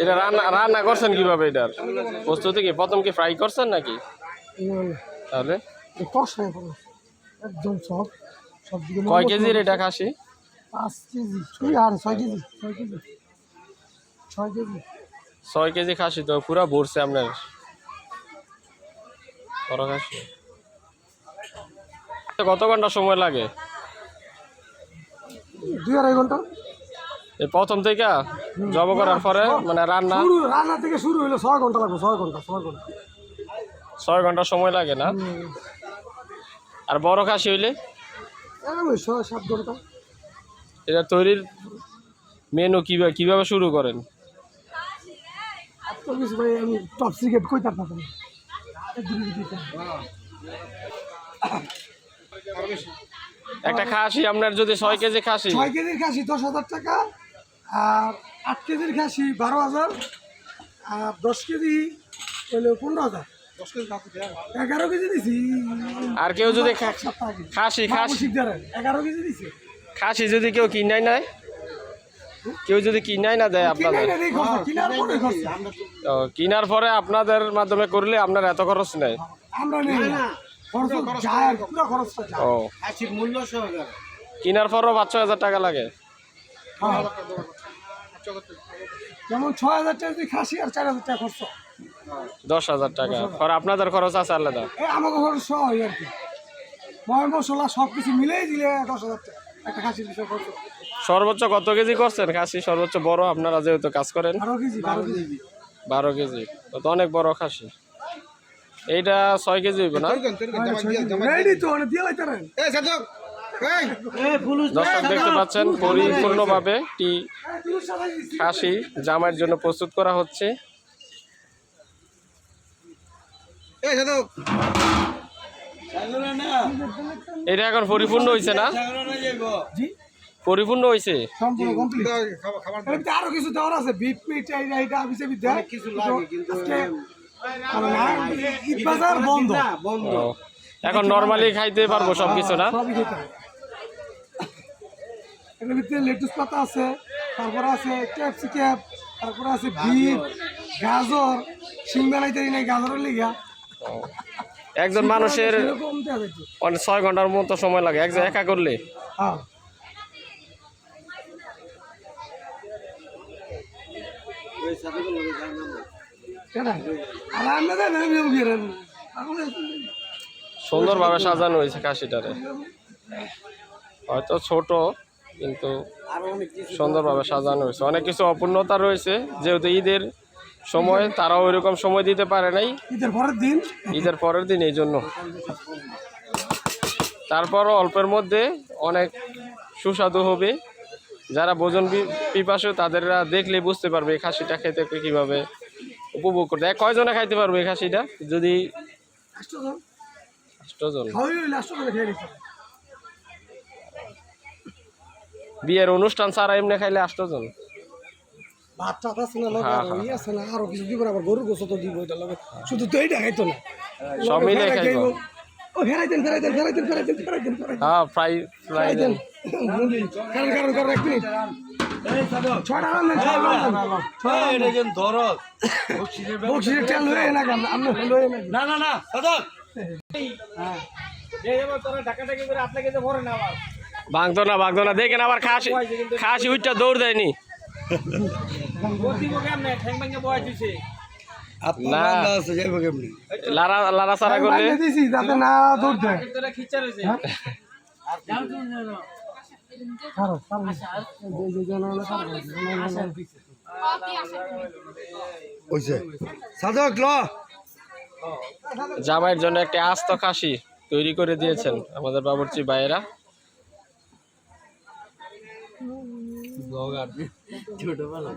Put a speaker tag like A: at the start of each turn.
A: এটা রান্না রান্না করছেন কীভাবে এটার? প্রস্তুতি কি? প্রথম কি ফ্রাই করছেন নাকি? তাহলে?
B: একদম সব
A: কয় কেজির এটা খাসি?
B: পাঁচ কেজি। ছয় আর ছয় কেজি। ছয় কেজি। ছয় কেজি।
A: ছয় কেজি খাসি তো পুরা ভরছে আপনার। বড় খাসি। কত ঘণ্টা সময় লাগে?
B: দুই আড়াই ঘণ্টা।
A: এই প্রথম থেকে জব করার পরে মানে রান্না
B: রান্না থেকে শুরু হইল ছয় ঘণ্টা লাগবে ছয় ঘণ্টা ছয় ঘণ্টা।
A: ছয় ঘণ্টা সময় লাগে না? আর বড় খাসি হইলে?
B: ছয় সাত ঘণ্টা।
A: এটা তৈরির মেনু কীভাবে কীভাবে শুরু করেন?
B: কিছু ভাই আমি টপ সিক্রেট কই তার পাবো
A: একটা খাসি আপনার যদি ছয় কেজি খাসি।
B: ছয় কেজির খাসি দশ হাজার টাকা। আর আট কেজির খাসি বারো হাজার আর দশ কেজি হইল পনেরো হাজার। এগারো কেজি দিছি।
A: আর কেউ যদি খাসি খাসি।
B: এগারো কেজি দিছে।
A: খাসি যদি কেউ কিনাই নাই কেউ যদি কিনাই না দেয় আপনাদের?
B: কিনার খরচা, কিনার পরে
A: আপনাদের মাধ্যমে করলে আপনার এত খরচ নেই। ও। কিনার পরও পাঁচ ছয় হাজার টাকা লাগে।
B: যেমন ছয় হাজার টাকা যদি খাসি আর চার হাজার টাকা খরচ।
A: দশ হাজার টাকা। পরে আপনাদের খরচ আছে আলাদা?
B: আমাকে খরচ হয় আর কি। ময় মশলা সব কিছু মিলেই দিলে দশ হাজার টাকা একটা খাসির বিষয় খরচ।
A: সর্বোচ্চ কত কেজি করছেন? খাসি সর্বোচ্চ বড় আপনারা যেহেতু কাজ করেন।
B: বারো কেজি বারো কেজি।
A: বারো কেজি। তো তো অনেক বড় খাসি। এইটা ছয় কেজি হইব না?
B: তো দিয়ে
A: দর্শক দেখতে পাচ্ছেন পরিপূর্ণভাবে টি খাসি জামাইয়ের জন্য প্রস্তুত করা হচ্ছে। এটা এখন পরিপূর্ণ হয়েছে না? পরিপূর্ণ হয়েছে
B: আরও কিছু দেওয়ার আছে। মিট
C: কিছু লাগে কিন্তু
B: আজকে মানে
A: এখন নর্মালি খাইতে পারব সব কিছু না
B: এর ভিতরে লেটুস পাতা আছে তারপরে আছে ক্যাপসিকাম তারপরে আছে বিট গাজর শিমলা নাইতে নাই গাজরের লিগা।
A: একজন মানুষের। অনেক ছয় ঘণ্টার মতো সময় লাগে একজন একা করলে।
B: হ্যাঁ।
A: সুন্দরভাবে সাজানো হয়েছে খাসিটারে হয়তো ছোট। কিন্তু সুন্দরভাবে সাজানো হয়েছে। অনেক কিছু অপূর্ণতা রয়েছে যেহেতু ঈদের সময় তারাও ওইরকম সময় দিতে পারে নাই।
B: ঈদের পরের দিন?
A: ঈদের পরের দিন এই জন্য। তারপরও অল্পের মধ্যে অনেক সুস্বাদু হবে। যারা ভোজন পিপাসু তাদেররা দেখলে বুঝতে পারবে এই খাসিটা খেতে কীভাবে উপভোগ করতে। এক কয়জনে খাইতে পারবে এই খাসিটা? যদি
B: আষ্টজন।
A: আষ্টজন। বিয়ের অনুষ্ঠান ছাড়া এমনি খাইলে আষ্টজন
B: ভাত টাত আছে না লগে ই আছে না আরও কিছু দিব আবার গরুর গোসত দিব এটা লগে। শুধু তো এইটা খাইতো না।
A: সব মিলে খাইবো।
B: ও ফেরাইতেন ফেরাইতেন ফেরাইতেন ফেরাইতেন ফেরাইতেন ফেরাইতেন
A: হ্যাঁ ফ্রাই ফ্রাই
B: ফেরাইতেন কারণ কারণ কারণ এক মিনিট। ছয়টা রান্না ছয়টা রান্না বক্সির তেল না কেন? আপনি না
C: না না না সাধক
A: ভাঙতো না ভাঙতো না। দেখেন আবার খাসি খাসি উইটটা দৌড় দেয়নি। লারা লারা সারা করলে
B: যাতে না দৌড় দেয় ছাড়ো, ছাড়ো। এই যে জন হলো ছাড়ো, জন হলো।
C: সাধক ল।
A: জামাইয়ের জন্য একটা আস্ত খাসি তৈরি করে দিয়েছেন আমাদের বাবুর্চি ভাইয়েরা। ব্লগ আর ছোটবেলা